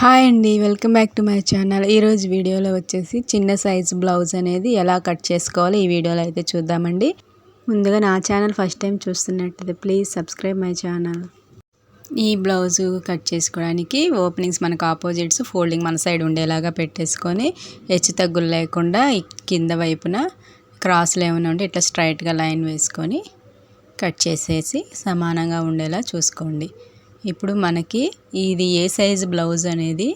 Hi అండి welcome back to my channel. ఈరోజు వీడియోలో వచ్చేసి చిన్న సైజ్ బ్లౌజ్ అనేది ఎలా కట్ చేసుకోవాలో ఈ వీడియోలో అయితే చూద్దామండి. ముందుగా నా ఛానల్ ఫస్ట్ టైం చూస్తున్నట్టయితే ప్లీజ్ సబ్స్క్రైబ్ మై ఛానల్. ఈ బ్లౌజు కట్ చేసుకోవడానికి ఓపెనింగ్స్ మనకు ఆపోజిట్స్ ఫోల్డింగ్ మన సైడ్ ఉండేలాగా పెట్టేసుకొని హెచ్చు తగ్గులు లేకుండా కింద వైపున క్రాస్లు ఏమైనా ఉంటే ఇట్లా స్ట్రైట్గా లైన్ వేసుకొని కట్ చేసేసి సమానంగా ఉండేలా చూసుకోండి. ఇప్పుడు మనకి ఇది ఏ సైజు బ్లౌజ్ అనేది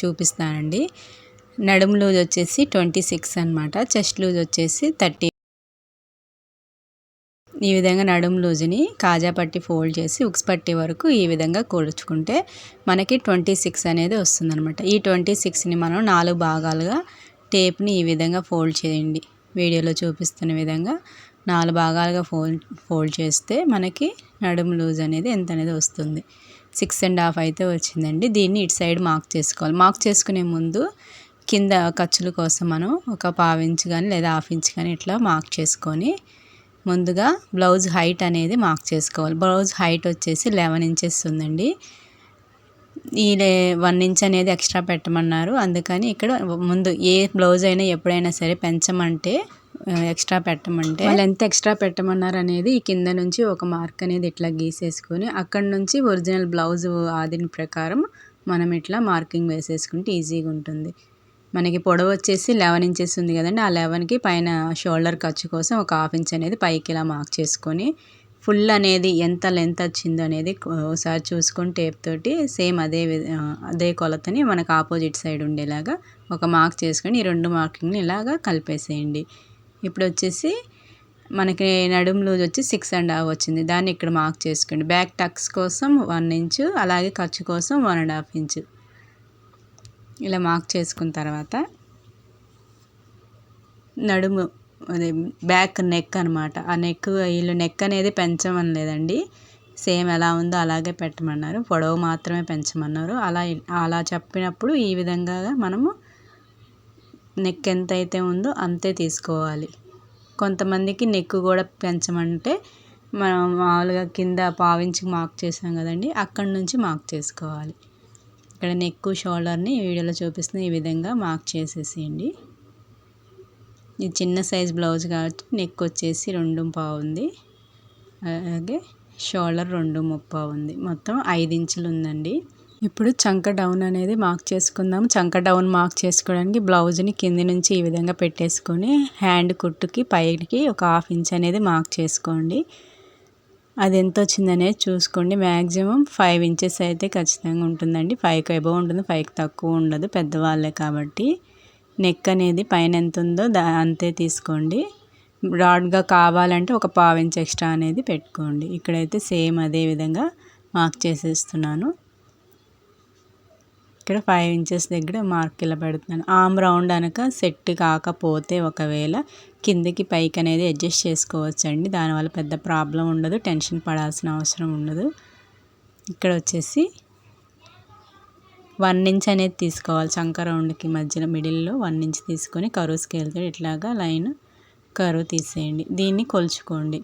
చూపిస్తానండి. నడుం లూజ్ వచ్చేసి ట్వంటీ సిక్స్ అనమాట చెస్ట్ లూజ్ వచ్చేసి థర్టీ. ఈ విధంగా నడుము లూజ్ని కాజా పట్టి ఫోల్డ్ చేసి ఉక్స్ పట్టి వరకు ఈ విధంగా కోల్చుకుంటే మనకి ట్వంటీ సిక్స్ అనేది వస్తుందనమాట ఈ ట్వంటీ సిక్స్ని మనం నాలుగు భాగాలుగా టేప్ని ఈ విధంగా ఫోల్డ్ చేయండి. వీడియోలో చూపిస్తున్న విధంగా నాలుగు భాగాలుగా ఫోల్డ్ ఫోల్డ్ చేస్తే మనకి నడుము లూజ్ అనేది ఎంత అనేది వస్తుంది. సిక్స్ అండ్ హాఫ్ అయితే వచ్చిందండి. దీన్ని ఇటు సైడ్ మార్క్ చేసుకోవాలి. మార్క్ చేసుకునే ముందు కింద ఖర్చుల కోసం మనం ఒక పావు ఇంచ్ కానీ లేదా హాఫ్ ఇంచ్ కానీ ఇట్లా మార్క్ చేసుకొని ముందుగా బ్లౌజ్ హైట్ అనేది మార్క్ చేసుకోవాలి. బ్లౌజ్ హైట్ వచ్చేసి లెవెన్ ఇంచెస్ ఉందండి. ఈ వన్ ఇంచ్ అనేది ఎక్స్ట్రా పెట్టమన్నారు. అందుకని ఇక్కడ ముందు ఏ బ్లౌజ్ అయినా ఎప్పుడైనా సరే పెంచమంటే ఎక్స్ట్రా పెట్టమంటే వాళ్ళు ఎంత ఎక్స్ట్రా పెట్టమన్నారు అనేది కింద నుంచి ఒక మార్క్ అనేది ఇట్లా గీసేసుకొని అక్కడ నుంచి ఒరిజినల్ బ్లౌజ్ ఆదిన ప్రకారం మనం ఇట్లా మార్కింగ్ వేసేసుకుంటే ఈజీగా ఉంటుంది. మనకి పొడవు వచ్చేసి లెవెన్ ఇంచెస్ ఉంది కదండి. ఆ లెవెన్కి పైన షోల్డర్ ఖర్చు కోసం ఒక హాఫ్ ఇంచ్ అనేది పైకి ఇలా మార్క్ చేసుకొని ఫుల్ అనేది ఎంత లెంత్ వచ్చిందో అనేది ఒకసారి చూసుకొని టేప్ తోటి సేమ్ అదే అదే కొలతని మనకు ఆపోజిట్ సైడ్ ఉండేలాగా ఒక మార్క్ చేసుకొని ఈ రెండు మార్కింగ్ని ఇలాగా కలిపేసేయండి. ఇప్పుడు వచ్చేసి మనకి నడుము లూజ్ వచ్చి సిక్స్ అండ్ హాఫ్ వచ్చింది. దాన్ని ఇక్కడ మార్క్ చేసుకోండి. బ్యాక్ టక్స్ కోసం వన్ ఇంచు అలాగే ఖర్చు కోసం వన్ అండ్ హాఫ్ ఇంచు. ఇలా మార్క్ చేసుకున్న తర్వాత నడుము అదే బ్యాక్ నెక్ అనమాట ఆ నెక్ వీళ్ళు నెక్ అనేది పెంచమని లేదండి. సేమ్ ఎలా ఉందో అలాగే పెట్టమన్నారు. పొడవు మాత్రమే పెంచమన్నారు. అలా అలా చెప్పినప్పుడు ఈ విధంగా మనము నెక్ ఎంత అయితే ఉందో అంతే తీసుకోవాలి. కొంతమందికి నెక్ కూడా పెంచమంటే మనం మామూలుగా కింద పావించి మార్క్ చేసాం కదండి అక్కడి నుంచి మార్క్ చేసుకోవాలి. ఇక్కడ నెక్ షోల్డర్ని వీడియోలో చూపిస్తున్న ఈ విధంగా మార్క్ చేసేసేయండి. ఇది చిన్న సైజ్ బ్లౌజ్ కాబట్టి నెక్ వచ్చేసి రెండు పావు ఉంది. అలాగే షోల్డర్ రెండు ముప్పా ఉంది. మొత్తం ఐదు ఇంచులు ఉందండి. ఇప్పుడు చంక డౌన్ అనేది మార్క్ చేసుకుందాం. చంక డౌన్ మార్క్ చేసుకోవడానికి బ్లౌజ్ని కింది నుంచి ఈ విధంగా పెట్టేసుకొని హ్యాండ్ కుట్టుకి పైకి ఒక హాఫ్ ఇంచ్ అనేది మార్క్ చేసుకోండి. అది ఎంత వచ్చిందనేది చూసుకోండి. మ్యాక్సిమం ఫైవ్ ఇంచెస్ అయితే ఖచ్చితంగా ఉంటుందండి. ఫైవ్కి అబవ్ ఉంటుంది ఫైవ్కి తక్కువ ఉండదు. పెద్దవాళ్ళే కాబట్టి నెక్ అనేది పైన ఎంత ఉందో దా అంతే తీసుకోండి. బ్రాడ్గా కావాలంటే ఒక పావు ఇంచ్ ఎక్స్ట్రా అనేది పెట్టుకోండి. ఇక్కడైతే సేమ్ అదే విధంగా మార్క్ చేసేస్తున్నాను. ఇక్కడ ఫైవ్ ఇంచెస్ దగ్గర మార్క్ ఇలా పెడుతున్నాను. ఆమ్ రౌండ్ అనక సెట్ కాకపోతే ఒకవేళ కిందకి పైకి అనేది అడ్జస్ట్ చేసుకోవచ్చండి. దానివల్ల పెద్ద ప్రాబ్లం ఉండదు టెన్షన్ పడాల్సిన అవసరం ఉండదు. ఇక్కడ వచ్చేసి వన్ ఇంచ్ అనేది తీసుకోవాలి. చంక రౌండ్కి మధ్యలో మిడిల్లో వన్ ఇంచ్ తీసుకొని కరువు స్కేల్తో ఇట్లాగా లైన్ కరువు తీసేయండి. దీన్ని కొలుచుకోండి.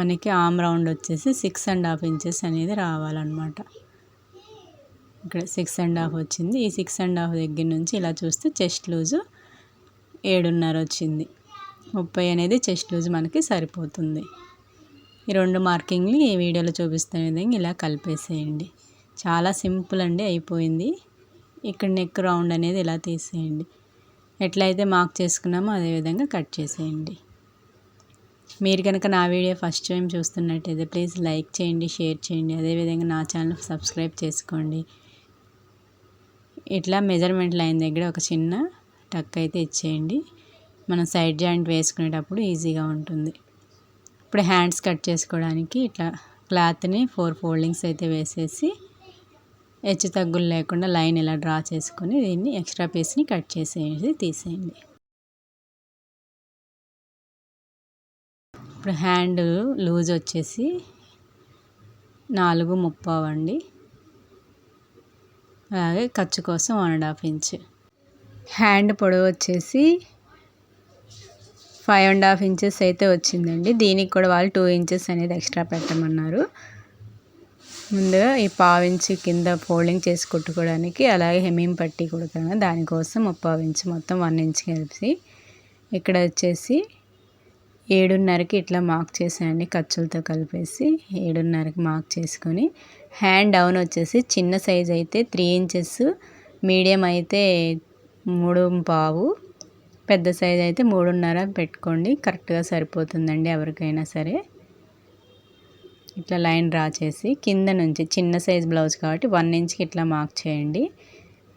మనకి ఆమ్ రౌండ్ వచ్చేసి సిక్స్ అండ్ హాఫ్ ఇంచెస్ అనేది రావాలన్నమాట. ఇక్కడ సిక్స్ అండ్ హాఫ్ వచ్చింది. ఈ సిక్స్ అండ్ హాఫ్ దగ్గర నుంచి ఇలా చూస్తే చెస్ట్ లూజు ఏడున్నర వచ్చింది. ముప్పై అనేది చెస్ట్ లూజ్ మనకి సరిపోతుంది. ఈ రెండు మార్కింగ్ని ఈ వీడియోలో చూపిస్తున్న విధంగా ఇలా కలిపేసేయండి. చాలా సింపుల్ అండి అయిపోయింది. ఇక్కడ నెక్ రౌండ్ అనేది ఇలా తీసేయండి. ఎట్లయితే మార్క్ చేసుకున్నామో అదేవిధంగా కట్ చేసేయండి. మీరు కనుక నా వీడియో ఫస్ట్ టైం చూస్తున్నట్టయితే ప్లీజ్ లైక్ చేయండి షేర్ చేయండి. అదేవిధంగా నా ఛానల్ సబ్స్క్రైబ్ చేసుకోండి. ఇట్లా మెజర్మెంట్ లైన్ దగ్గర ఒక చిన్న టక్ అయితే ఇచ్చేయండి. మనం సైడ్ జాయింట్ వేసుకునేటప్పుడు ఈజీగా ఉంటుంది. ఇప్పుడు హ్యాండ్స్ కట్ చేసుకోవడానికి ఇట్లా క్లాత్ని ఫోర్ ఫోల్డింగ్స్ అయితే వేసేసి హెచ్చు తగ్గులు లేకుండా లైన్ ఇలా డ్రా చేసుకొని దీన్ని ఎక్స్ట్రా పీస్ని కట్ చేసేసి తీసేయండి. ఇప్పుడు హ్యాండ్ లూజ్ వచ్చేసి నాలుగు ముప్పావు అండి అలాగే ఖర్చు కోసం one and half inch. Hand పొడవు వచ్చేసి ఫైవ్ అండ్ హాఫ్ ఇంచెస్ అయితే వచ్చిందండి. దీనికి కూడా వాళ్ళు టూ ఇంచెస్ అనేది ఎక్స్ట్రా పెట్టమన్నారు. ముందుగా ఈ పావించి కింద ఫోల్డింగ్ చేసి కుట్టుకోవడానికి అలాగే హెమ్మింగ్ పట్టి కుడతాను. దానికోసం పావించి మొత్తం వన్ ఇంచ్ కలిపి. ఇక్కడ వచ్చేసి ఏడున్నరకి ఇట్లా మార్క్ చేసేయండి ఖర్చులతో కలిపేసి ఏడున్నరకి మార్క్ చేసుకొని. హ్యాండ్ డౌన్ వచ్చేసి చిన్న సైజ్ అయితే త్రీ ఇంచెస్ మీడియం అయితే మూడు పావు పెద్ద సైజ్ అయితే మూడున్నర పెట్టుకోండి. కరెక్ట్గా సరిపోతుందండి ఎవరికైనా సరే. ఇట్లా లైన్ డ్రా చేసి కింద నుంచి చిన్న సైజ్ బ్లౌజ్ కాబట్టి వన్ ఇంచ్కి ఇట్లా మార్క్ చేయండి.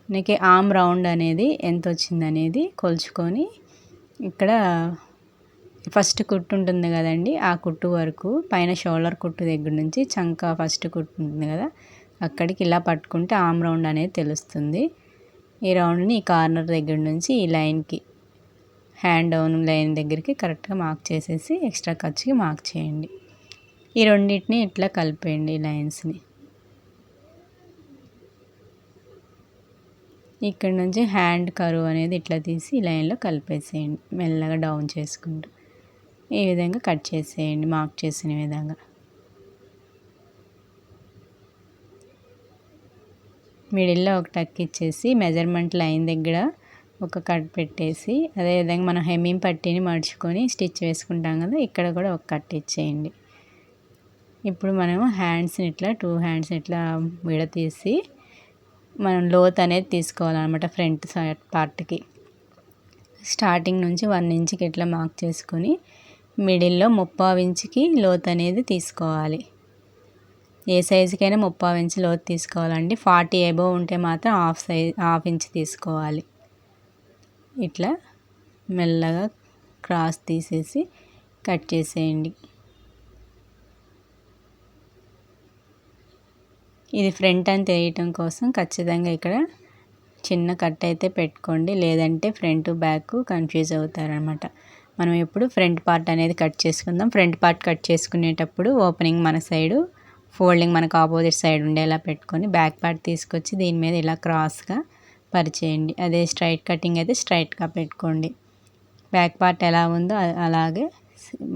నీకు ఆమ్ రౌండ్ అనేది ఎంత వచ్చింది అనేది కొలుచుకొని ఇక్కడ ఫస్ట్ కుట్టు ఉంటుంది కదండి ఆ కుట్టు వరకు పైన షోల్డర్ కుట్టు దగ్గర నుంచి చంక ఫస్ట్ కుట్టు ఉంటుంది కదా అక్కడికి ఇలా పట్టుకుంటే ఆమ్ రౌండ్ అనేది తెలుస్తుంది. ఈ రౌండ్ని ఈ కార్నర్ దగ్గర నుంచి ఈ లైన్కి హ్యాండ్ డౌన్ లైన్ దగ్గరికి కరెక్ట్గా మార్క్ చేసేసి ఎక్స్ట్రా ఖర్చుకి మార్క్ చేయండి. ఈ రెండింటిని ఇట్లా కలిపేయండి లైన్స్ని. ఇక్కడ నుంచి హ్యాండ్ కరువు అనేది ఇట్లా తీసి లైన్లో కలిపేసేయండి మెల్లగా డౌన్ చేసుకుంటూ. ఈ విధంగా కట్ చేసేయండి మార్క్ చేసిన విధంగా. మిడిల్లో ఒక టక్ ఇచ్చేసి మెజర్మెంట్ లైన్ దగ్గర ఒక కట్ పెట్టేసి అదేవిధంగా మనం హెమ్మింగ్ పట్టీని మడుచుకొని స్టిచ్ వేసుకుంటాం కదా ఇక్కడ కూడా ఒక కట్ ఇచ్చేయండి. ఇప్పుడు మనము హ్యాండ్స్ని ఇట్లా టూ హ్యాండ్స్ని ఇట్లా విడతీసి మనం లోత్ అనేది తీసుకోవాలన్నమాట ఫ్రంట్ సైడ్ పార్ట్కి స్టార్టింగ్ నుంచి వన్ ఇంచ్కి ఇట్లా మార్క్ చేసుకొని మిడిల్లో ముప్పావు ఇంచుకి లోతు అనేది తీసుకోవాలి. ఏ సైజుకైనా ముప్పావు ఇంచు లోతు తీసుకోవాలండి. ఫార్టీ ఎబో ఉంటే మాత్రం హాఫ్ సైజ్ హాఫ్ ఇంచ్ తీసుకోవాలి. ఇట్లా మెల్లగా క్రాస్ తీసేసి కట్ చేసేయండి. ఇది ఫ్రంట్ అని తెలియటం కోసం ఖచ్చితంగా ఇక్కడ చిన్న కట్ అయితే పెట్టుకోండి. లేదంటే ఫ్రంట్ బ్యాక్ కన్ఫ్యూజ్ అవుతారనమాట మనం ఎప్పుడు ఫ్రంట్ పార్ట్ అనేది కట్ చేసుకుందాం. ఫ్రంట్ పార్ట్ కట్ చేసుకునేటప్పుడు ఓపెనింగ్ మన సైడు ఫోల్డింగ్ మనకు ఆపోజిట్ సైడ్ ఉండేలా పెట్టుకొని బ్యాక్ పార్ట్ తీసుకొచ్చి దీని మీద ఇలా క్రాస్గా పరిచేయండి. అదే స్ట్రైట్ కటింగ్ అయితే స్ట్రైట్గా పెట్టుకోండి. బ్యాక్ పార్ట్ ఎలా ఉందో అలాగే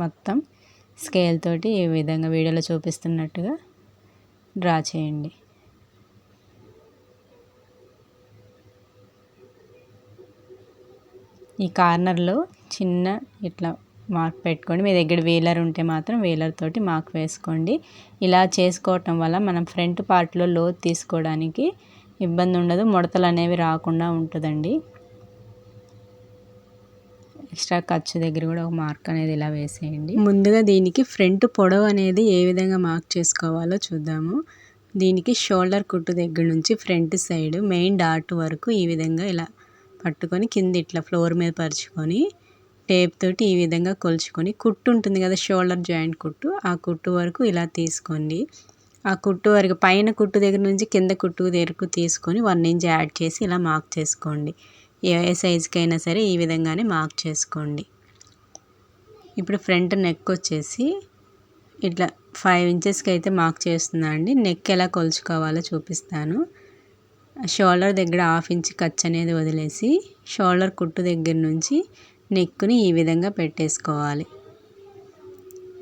మొత్తం స్కేల్ తోటి ఈ విధంగా వీడియోలో చూపిస్తున్నట్టుగా డ్రా చేయండి. ఈ కార్నర్లో చిన్న ఇట్లా మార్క్ పెట్టుకోండి. మీ దగ్గర వేలర్ ఉంటే మాత్రం వేలర్ తోటి మార్క్ వేసుకోండి. ఇలా చేసుకోవటం వల్ల మనం ఫ్రంట్ పార్ట్లో లోతు తీసుకోవడానికి ఇబ్బంది ఉండదు. ముడతలు అనేవి రాకుండా ఉంటుందండి. ఎక్స్ట్రా ఖర్చు దగ్గర కూడా ఒక మార్క్ అనేది ఇలా వేసేయండి. ముందుగా దీనికి ఫ్రంట్ పొడవు అనేది ఏ విధంగా మార్క్ చేసుకోవాలో చూద్దాము. దీనికి షోల్డర్ కుట్టు దగ్గర నుంచి ఫ్రంట్ సైడ్ మెయిన్ డాట్ వరకు ఈ విధంగా ఇలా పట్టుకొని కింద ఇట్లా ఫ్లోర్ మీద పరుచుకొని టేప్ తోటి ఈ విధంగా కొలుచుకొని కుట్టు ఉంటుంది కదా షోల్డర్ జాయింట్ కుట్టు ఆ కుట్టు వరకు ఇలా తీసుకోండి. ఆ కుట్టు వరకు పైన కుట్టు దగ్గర నుంచి కింద కుట్టు దగ్గరకు తీసుకొని వన్ ఇంచ్ యాడ్ చేసి ఇలా మార్క్ చేసుకోండి. ఏ సైజుకి అయినా సరే ఈ విధంగానే మార్క్ చేసుకోండి. ఇప్పుడు ఫ్రంట్ నెక్ వచ్చేసి ఇట్లా ఫైవ్ ఇంచెస్కి అయితే మార్క్ చేస్తున్నా అండి. నెక్ ఎలా కొలుచుకోవాలో చూపిస్తాను. షోల్డర్ దగ్గర హాఫ్ ఇంచ్ ఖర్చు అనేది వదిలేసి షోల్డర్ కుట్టు దగ్గర నుంచి నెక్కుని ఈ విధంగా పెట్టేసుకోవాలి.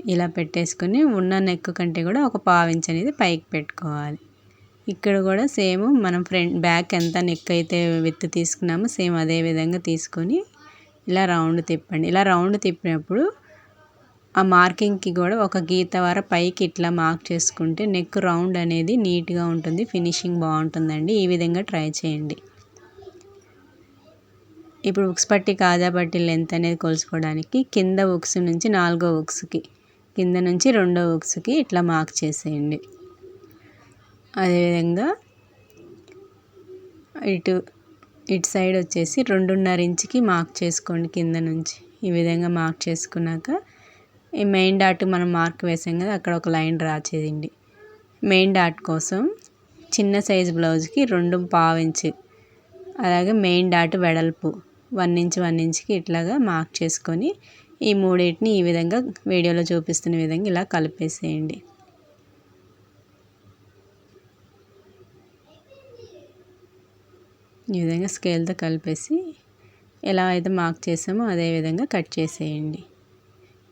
ఇలా పెట్టేసుకొని ఉన్న నెక్ కంటే కూడా ఒక పావించ్ అనేది పైకి పెట్టుకోవాలి. ఇక్కడ కూడా సేమ్ మనం ఫ్రంట్ బ్యాక్ ఎంత నెక్ అయితే విత్ తీసుకున్నామో సేమ్ అదే విధంగా తీసుకొని ఇలా రౌండ్ తిప్పండి. ఇలా రౌండ్ తిప్పినప్పుడు ఆ మార్కింగ్కి కూడా ఒక గీత వార పైకి ఇట్లా మార్క్ చేసుకుంటే నెక్ రౌండ్ అనేది నీట్గా ఉంటుంది ఫినిషింగ్ బాగుంటుందండి. ఈ విధంగా ట్రై చేయండి. ఇప్పుడు ఉక్స్ పట్టి కాజా పట్టి లెంత్ అనేది కొలుసుకోవడానికి కింద ఉక్స్ నుంచి నాలుగో ఉక్స్కి కింద నుంచి రెండో ఉక్స్కి ఇట్లా మార్క్ చేసేయండి. అదేవిధంగా ఇటు ఇటు సైడ్ వచ్చేసి రెండున్నర ఇంచుకి మార్క్ చేసుకోండి కింద నుంచి. ఈ విధంగా మార్క్ చేసుకున్నాక ఈ మెయిన్ డాట్ మనం మార్క్ వేసాం కదా అక్కడ ఒక లైన్ డ్రా చేయండి. మెయిన్ డాట్ కోసం చిన్న సైజ్ బ్లౌజ్కి రెండు పావు ఇంచు అలాగే మెయిన్ డాట్ వెడల్పు. వన్ ఇంచ్ వన్ ఇంచ్కి ఇట్లాగా మార్క్ చేసుకొని ఈ మూడింటిని ఈ విధంగా వీడియోలో చూపిస్తున్న విధంగా ఇలా కలిపేసేయండి. ఈ విధంగా స్కేల్తో కలిపేసి ఎలా అయితే మార్క్ చేసామో అదే విధంగా కట్ చేసేయండి.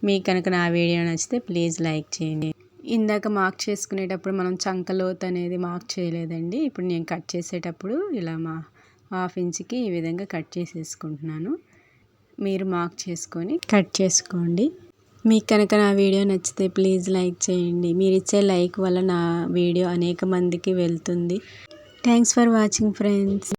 మీకు కనుక నా వీడియో నచ్చితే ప్లీజ్ లైక్ చేయండి. ఇందాక మార్క్ చేసుకునేటప్పుడు మనం చంకలోత్ అనేది మార్క్ చేయలేదండి. ఇప్పుడు నేను కట్ చేసేటప్పుడు ఇలా మా హాఫ్ ఇంచ్కి ఈ విధంగా కట్ చేసేసుకుంటున్నాను. మీరు మార్క్ చేసుకొని కట్ చేసుకోండి. మీకు కనుక నా వీడియో నచ్చితే ప్లీజ్ లైక్ చేయండి. మీరు ఇచ్చే లైక్ వల్ల నా వీడియో అనేక మందికి వెళ్తుంది. Thanks for watching friends.